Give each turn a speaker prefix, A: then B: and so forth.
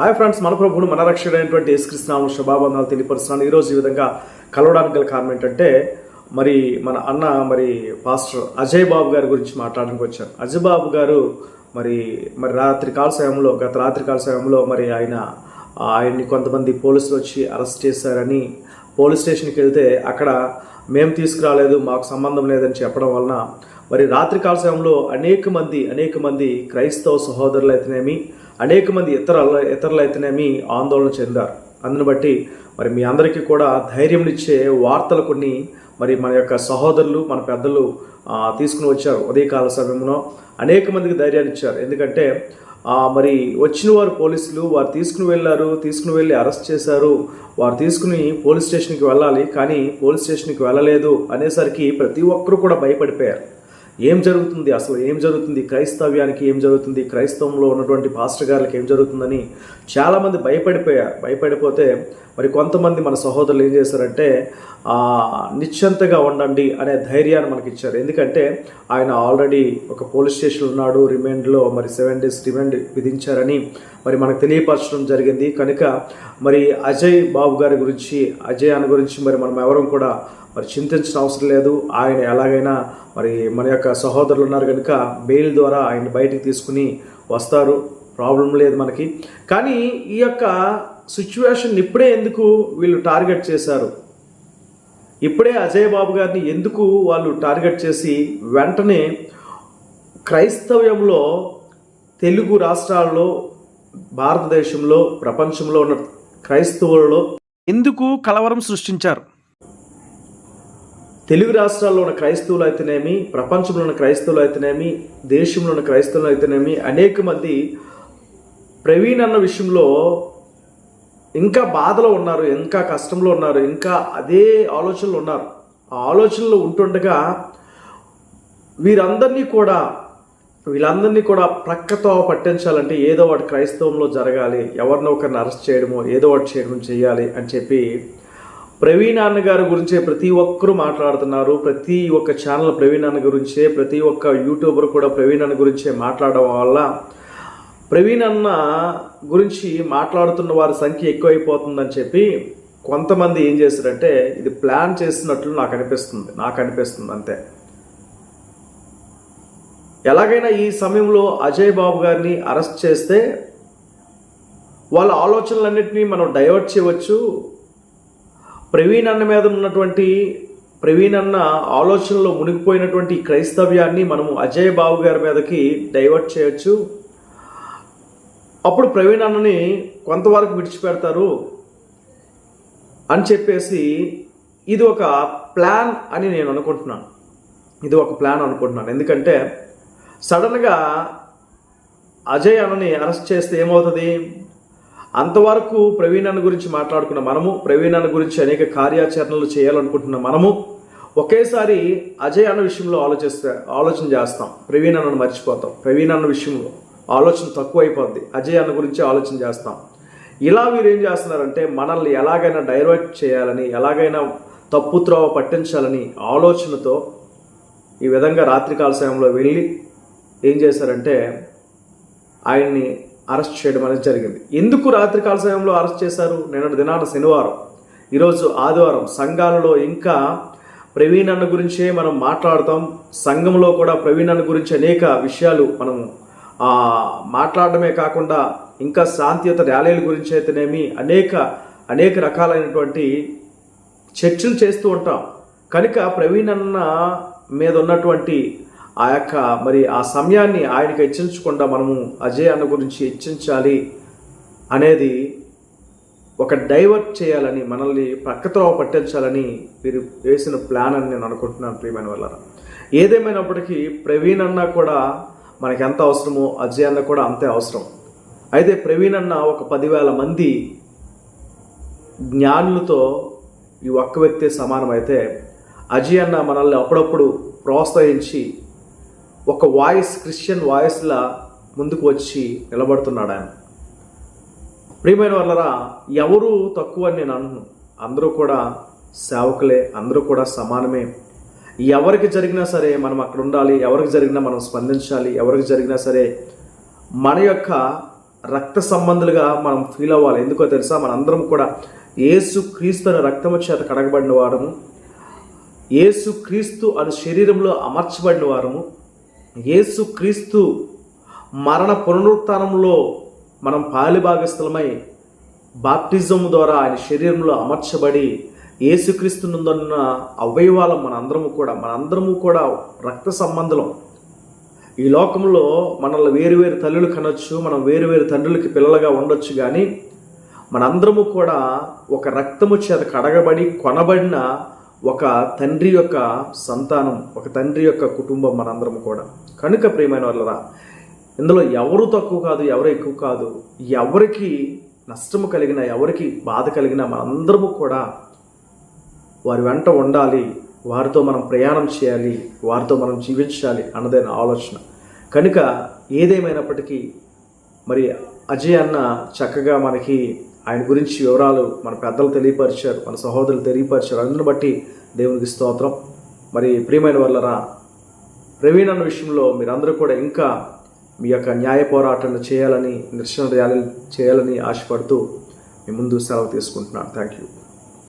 A: Hi friends మన ప్రభుడు మన రక్షకుడైనటువంటి యేసుకృష్ణాము శుభాబంధాలు తెలియపరుస్తున్నాను. ఈరోజు ఈ విధంగా కలవడానికి గల కారణం ఏంటంటే మరి మన అన్న మరి పాస్టర్ అజయ్ బాబు గారి గురించి మాట్లాడడానికి వచ్చారు అజయ్ బాబు గారు మరి మరి రాత్రి కాల సమయంలో గత రాత్రి కాల సమయంలో మరి ఆయన ఆయన్ని కొంతమంది పోలీసులు వచ్చి అరెస్ట్ చేశారని పోలీస్ స్టేషన్కి వెళ్తే అక్కడ మేము తీసుకురాలేదు మాకు సంబంధం లేదని చెప్పడం వలన మరి రాత్రి కాల సమయంలో అనేక మంది అనేక మంది క్రైస్తవ సహోదరులు అయితేనేమి అనేక మంది ఇతర ఇతరులు అయితేనేమి ఆందోళన చెందారు. అందుని బట్టి మరి మీ అందరికీ కూడా ధైర్యం ఇచ్చే వార్తలు కొన్ని మరి మన యొక్క సహోదరులు మన పెద్దలు తీసుకుని వచ్చారు ఉదయకాల సమయంలో. అనేక మందికి ధైర్యాన్ని ఇచ్చారు. ఎందుకంటే మరి వచ్చిన వారు పోలీసులు వారు తీసుకుని వెళ్ళారు తీసుకుని వెళ్ళి అరెస్ట్ చేశారు వారు తీసుకుని పోలీస్ స్టేషన్కి వెళ్ళాలి కానీ పోలీస్ స్టేషన్కి వెళ్ళలేదు అనేసరికి ప్రతి ఒక్కరూ కూడా భయపడిపోయారు. ఏం జరుగుతుంది? అసలు ఏం జరుగుతుంది? క్రైస్తవ్యానికి ఏం జరుగుతుంది? క్రైస్తవంలో ఉన్నటువంటి పాస్టర్ గారికి ఏం జరుగుతుందని చాలామంది భయపడిపోయారు భయపడిపోతే మరి కొంతమంది మన సహోదరులు ఏం చేశారంటే నిశ్చంతగా ఉండండి అనే ధైర్యాన్ని మనకి ఇచ్చారు ఎందుకంటే ఆయన ఆల్రెడీ ఒక పోలీస్ స్టేషన్ ఉన్నాడు రిమాండ్లో మరి సెవెన్ డేస్ రిమాండ్ విధించారని మరి మనకు తెలియపరచడం జరిగింది. కనుక మరి అజయ్ బాబు గారి గురించి అజయ్ అని గురించి మరి మనం ఎవరం కూడా మరి చింతించిన అవసరం లేదు. ఆయన ఎలాగైనా మరి మన యొక్క సహోదరులు ఉన్నారు కనుక బెయిల్ ద్వారా ఆయన బయటికి తీసుకుని వస్తారు. ప్రాబ్లం లేదు మనకి. కానీ ఈ యొక్క సిచ్యువేషన్ ఇప్పుడే ఎందుకు వీళ్ళు టార్గెట్ చేశారు? ఇప్పుడే అజయ్ బాబు గారిని ఎందుకు వాళ్ళు టార్గెట్ చేసి వెంటనే క్రైస్తవ్యంలో తెలుగు రాష్ట్రాల్లో భారతదేశంలో ప్రపంచంలో ఉన్న క్రైస్తవులలో ఎందుకు కలవరం సృష్టించారు? తెలుగు రాష్ట్రాల్లో ఉన్న క్రైస్తవులు అయితేనేమి ప్రపంచంలో ఉన్న క్రైస్తవులు అయితేనేమి దేశంలో ఉన్న క్రైస్తవులు అయితేనేమి అనేక మంది ప్రవీణ్ అన్న విషయంలో ఇంకా బాధలో ఉన్నారు ఇంకా కష్టంలో ఉన్నారు ఇంకా అదే ఆలోచనలు ఉన్నారు. ఆ ఆలోచనలు ఉంటుండగా వీరందరినీ కూడా వీళ్ళందరినీ కూడా ప్రక్కతో పట్టించాలంటే ఏదో ఒకటి క్రైస్తవంలో జరగాలి ఎవరినో ఒకరిని అరెస్ట్ చేయడమో ఏదో ఒకటి చేయడం చేయాలి అని చెప్పి ప్రవీణ్ అన్న గారి గురించే ప్రతి ఒక్కరూ మాట్లాడుతున్నారు. ప్రతి ఒక్క ఛానల్ ప్రవీణ్ అన్న గురించే ప్రతి ఒక్క యూట్యూబర్ కూడా ప్రవీణ్ అన్న గురించే మాట్లాడడం వల్ల ప్రవీణ్ అన్న గురించి మాట్లాడుతున్న వారి సంఖ్య ఎక్కువైపోతుందని చెప్పి కొంతమంది ఏం చేశారంటే ఇది ప్లాన్ చేసినట్లు నాకు అనిపిస్తుంది. నాకు అనిపిస్తుంది అంతే. ఎలాగైనా ఈ సమయంలో అజయ్ బాబు గారిని అరెస్ట్ చేస్తే వాళ్ళ ఆలోచనలన్నింటినీ మనం డైవర్ట్ చేయవచ్చు. ప్రవీణ్ అన్న మీద ఉన్నటువంటి ప్రవీణ్ అన్న ఆలోచనలో మునిగిపోయినటువంటి క్రైస్తవ్యాన్ని మనము అజయ్ బాబు గారి మీదకి డైవర్ట్ చేయొచ్చు. అప్పుడు ప్రవీణ్ అన్నని కొంతవరకు విడిచిపెడతారు అని చెప్పేసి ఇది ఒక ప్లాన్ అని నేను అనుకుంటున్నాను. ఇది ఒక ప్లాన్ అనుకుంటున్నాను. ఎందుకంటే సడన్గా అజయ్ అన్నని అరెస్ట్ చేస్తే ఏమవుతుంది? అంతవరకు ప్రవీణ్ అన్న గురించి మాట్లాడుకున్న మనము ప్రవీణ్ అన్న గురించి అనేక కార్యాచరణలు చేయాలనుకుంటున్న మనము ఒకేసారి అజయ్ అన్న విషయంలో ఆలోచిస్తే ఆలోచన చేస్తాం. ప్రవీణ్ అన్నను మర్చిపోతాం. ప్రవీణ్ అన్న విషయంలో ఆలోచన తక్కువ అయిపోద్ది అజయ్ అన్న గురించి ఆలోచన చేస్తాం. ఇలా వీరు ఏం చేస్తున్నారంటే మనల్ని ఎలాగైనా డైవర్ట్ చేయాలని ఎలాగైనా తప్పు త్రోవ పట్టించాలని ఆలోచనతో ఈ విధంగా రాత్రికాల సమయంలో వెళ్ళి ఏం చేశారంటే ఆయన్ని అరెస్ట్ చేయడం అనేది జరిగింది. ఎందుకు రాత్రికాల సమయంలో అరెస్ట్ చేశారు? నిన్నటి దినాన శనివారం. ఈరోజు ఆదివారం సంఘాలలో ఇంకా ప్రవీణ్ అన్న గురించే మనం మాట్లాడతాం. సంఘంలో కూడా ప్రవీణ్ అన్న గురించి అనేక విషయాలు మనం మాట్లాడటమే మాట్లాడడమే కాకుండా ఇంకా శాంతియుత ర్యాలీల గురించి అయితేనేమి అనేక అనేక రకాలైనటువంటి చర్చలు చేస్తూ ఉంటాం. కనుక ప్రవీణ్ అన్న మీద ఉన్నటువంటి ఆ యొక్క మరి ఆ సమయాన్ని ఆయనకి హెచ్చించకుండా మనము అజయ్ అన్న గురించి హెచ్చించాలి అనేది ఒక డైవర్ట్ చేయాలని మనల్ని ప్రక్కతో పట్టించాలని వీరు వేసిన ప్లాన్ అని నేను అనుకుంటున్నాను ప్రియమైన వల్ల ఏదేమైనప్పటికీ ప్రవీణ్ అన్న కూడా మనకి ఎంత అవసరమో అజయ్ అన్న కూడా అంతే అవసరం. అయితే ప్రవీణ్ అన్న ఒక పదివేల మంది జ్ఞానులతో ఈ ఒక్క వ్యక్తి సమానమైతే అజయ్ అన్న మనల్ని అప్పుడప్పుడు ప్రోత్సహించి ఒక వాయిస్ క్రిస్టియన్ వాయిస్లా ముందుకు వచ్చి నిలబడుతున్నాడు ఆయన ప్రియమైన వాళ్ళరా ఎవరు తక్కువ అని నేను అనను. అందరూ కూడా సేవకులే అందరూ కూడా సమానమే. ఎవరికి జరిగినా సరే మనం అక్కడ ఉండాలి ఎవరికి జరిగినా మనం స్పందించాలి ఎవరికి జరిగినా సరే మన యొక్క రక్త సంబంధులుగా మనం ఫీల్ అవ్వాలి. ఎందుకో తెలుసా మనందరం కూడా ఏసు క్రీస్తు అనే రక్తము చేత కడగబడిన వారము ఏసు క్రీస్తు అను శరీరంలో అమర్చబడిన వారము యేసుక్రీస్తు మరణ పునరుత్థానంలో మనం పాలిభాగస్థలమై బాప్టిజం ద్వారా ఆయన శరీరంలో అమర్చబడి యేసుక్రీస్తు నందున్న అవయవాలం మనందరము కూడా మనందరము కూడా రక్త సంబంధం ఈ లోకంలో మనల్ని వేరు వేరు తల్లులు కనొచ్చు మనం వేరు వేరు తండ్రులకి పిల్లలుగా ఉండొచ్చు కానీ మనందరము కూడా ఒక రక్తము చేత కడగబడి కొనబడిన ఒక తండ్రి యొక్క సంతానం ఒక తండ్రి యొక్క కుటుంబం మనందరం కూడా. కనుక ప్రియమైన వాళ్ళరా ఇందులో ఎవరు తక్కువ కాదు ఎవరు ఎక్కువ కాదు ఎవరికి నష్టము కలిగిన ఎవరికి బాధ కలిగిన మనందరము కూడా వారి వెంట ఉండాలి వారితో మనం ప్రయాణం చేయాలి వారితో మనం జీవించాలి అన్నదైన ఆలోచన. కనుక ఏదేమైనప్పటికీ మరి అజయ్ అన్న చక్కగా మనకి ఆయన గురించి వివరాలు మన పెద్దలు తెలియపరిచారు మన సహోదరులు తెలియపరిచారు. అందుని బట్టి దేవునికి స్తోత్రం. మరి ప్రియమైన వాళ్ళరా ప్రవీణ్ అన్న విషయంలో మీరందరూ కూడా ఇంకా మీ యొక్క న్యాయ పోరాటాన్ని చేయాలని నిరసన ర్యాలీలు చేయాలని ఆశపడుతూ మీ ముందు సెలవు తీసుకుంటున్నాను. Thank you